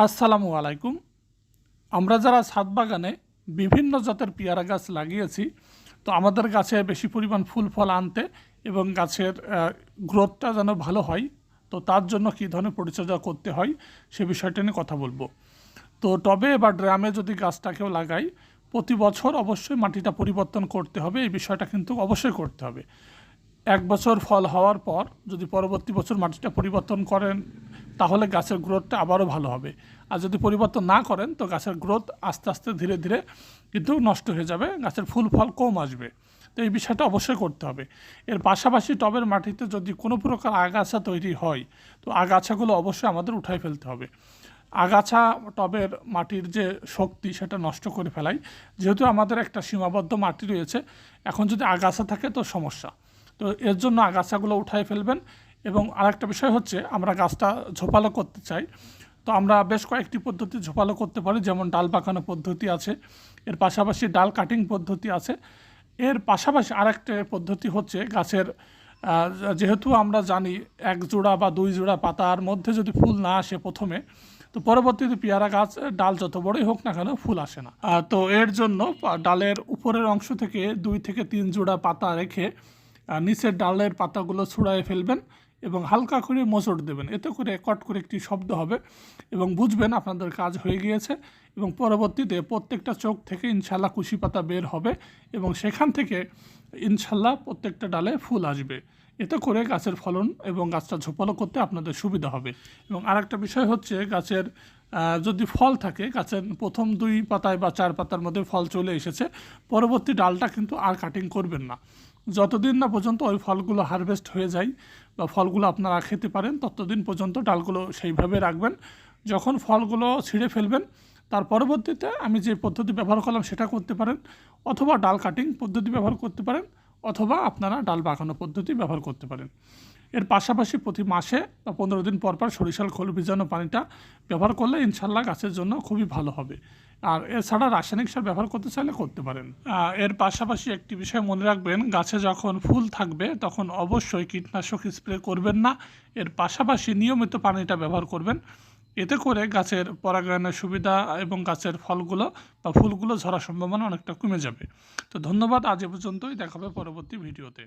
আসসালামু আলাইকুম। আমরা যারা ছাদ বাগানে বিভিন্ন জাতের পেয়ারা গাছ লাগিয়েছি, তো আমাদের গাছে বেশি পরিমাণ ফুল, ফল আনতে এবং গাছের গ্রোথটা যেন ভালো হয়, তো তার জন্য কী ধরনের পরিচর্যা করতে হয় সে বিষয়টা নিয়ে কথা বলব। তো টবে বা ড্রামে যদি গাছটাকেও লাগাই, প্রতি বছর অবশ্যই মাটিটা পরিবর্তন করতে হবে, এই বিষয়টা কিন্তু অবশ্যই করতে হবে। এক বছর ফল হওয়ার পর যদি পরবর্তী বছর মাটিটা পরিবর্তন করেন তাহলে গাছের গ্রোথটা আবারও ভালো হবে। আর যদি পরিবর্তন না করেন, তো গাছের গ্রোথ আস্তে আস্তে ধীরে ধীরে কিন্তু নষ্ট হয়ে যাবে, গাছের ফুল ফল কম আসবে। তো এই বিষয়টা অবশ্যই করতে হবে। এর পাশাপাশি টবের মাটিতে যদি কোনো প্রকার আগাছা তৈরি হয়, তো আগাছাগুলো অবশ্যই আমাদের উঠাই ফেলতে হবে। আগাছা টবের মাটির যে শক্তি, সেটা নষ্ট করে ফেলাই। যেহেতু আমাদের একটা সীমাবদ্ধ মাটি রয়েছে, এখন যদি আগাছা থাকে তো সমস্যা। তো এর জন্য আগাছাগুলো উঠাই ফেলবেন। এবং আরেকটা বিষয় হচ্ছে, আমরা গাছটা ঝোপালো করতে চাই। তো আমরা বেশ কয়েকটি পদ্ধতি ঝোপালো করতে পারি, যেমন ডাল পাকানো পদ্ধতি আছে, এর পাশাপাশি ডাল কাটিং পদ্ধতি আছে। এর পাশাপাশি আরেকটা পদ্ধতি হচ্ছে গাছের যেহেতু আমরা জানি এক জোড়া বা দুই জোড়া পাতার মধ্যে যদি ফুল না আসে প্রথমে, তো পরবর্তীতে পেয়ারা গাছ, ডাল যত বড়ই হোক না কেন ফুল আসে না। তো এর জন্য ডালের উপরের অংশ থেকে দুই থেকে তিন জোড়া পাতা রেখে নিচের ডালের পাতাগুলো ছুড়ায় ফেলবেন এবং হালকা করে মোচড় দেবেন। এতে করে কট করে একটি শব্দ হবে এবং বুঝবেন আপনাদের কাজ হয়ে গিয়েছে এবং পরবর্তীতে প্রত্যেকটা চোখ থেকে ইনশাল্লাহ কুশি পাতা বের হবে এবং সেখান থেকে ইনশাল্লাহ প্রত্যেকটা ডালে ফুল আসবে। এতে করে গাছের ফলন এবং গাছটা ঝোপালো করতে আপনাদের সুবিধা হবে। এবং আরেকটা বিষয় হচ্ছে গাছের যদি ফল থাকে, গাছের প্রথম দুই পাতায় বা চার পাতার মধ্যে ফল চলে এসেছে, পরবর্তী ডালটা কিন্তু আর কাটিং করবেন না। যতদিন না পর্যন্ত ওই ফলগুলো হারভেস্ট হয়ে যায় বা ফলগুলো আপনারা খেতে পারেন, ততদিন পর্যন্ত ডালগুলো সেইভাবে রাখবেন। যখন ফলগুলো ছিঁড়ে ফেলবেন, তার পরবর্তীতে আমি যে পদ্ধতি ব্যবহার করলাম সেটা করতে পারেন, অথবা ডাল কাটিং পদ্ধতি ব্যবহার করতে পারেন, অথবা আপনারা ডাল বাগানো পদ্ধতি ব্যবহার করতে পারেন। এর পাশাপাশি প্রতি মাসে বা পনেরো দিন পর পর সরিষার খোল ভিজানো পানিটা ব্যবহার করলে ইনশাল্লাহ গাছের জন্য খুবই ভালো হবে। আর এছাড়া রাসায়নিক সার ব্যবহার করতে চাইলে করতে পারেন। এর পাশাপাশি একটি বিষয় মনে রাখবেন, গাছে যখন ফুল থাকবে তখন অবশ্যই কীটনাশক স্প্রে করবেন না, এর পাশাপাশি নিয়মিত পানিটা ব্যবহার করবেন। এতে করে গাছের পরাগায়নের সুবিধা এবং গাছের ফলগুলো বা ফুলগুলো ঝরার সম্ভাবনা অনেকটা কমে যাবে। তো ধন্যবাদ, আজ এ পর্যন্তই, দেখাবে পরবর্তী ভিডিওতে।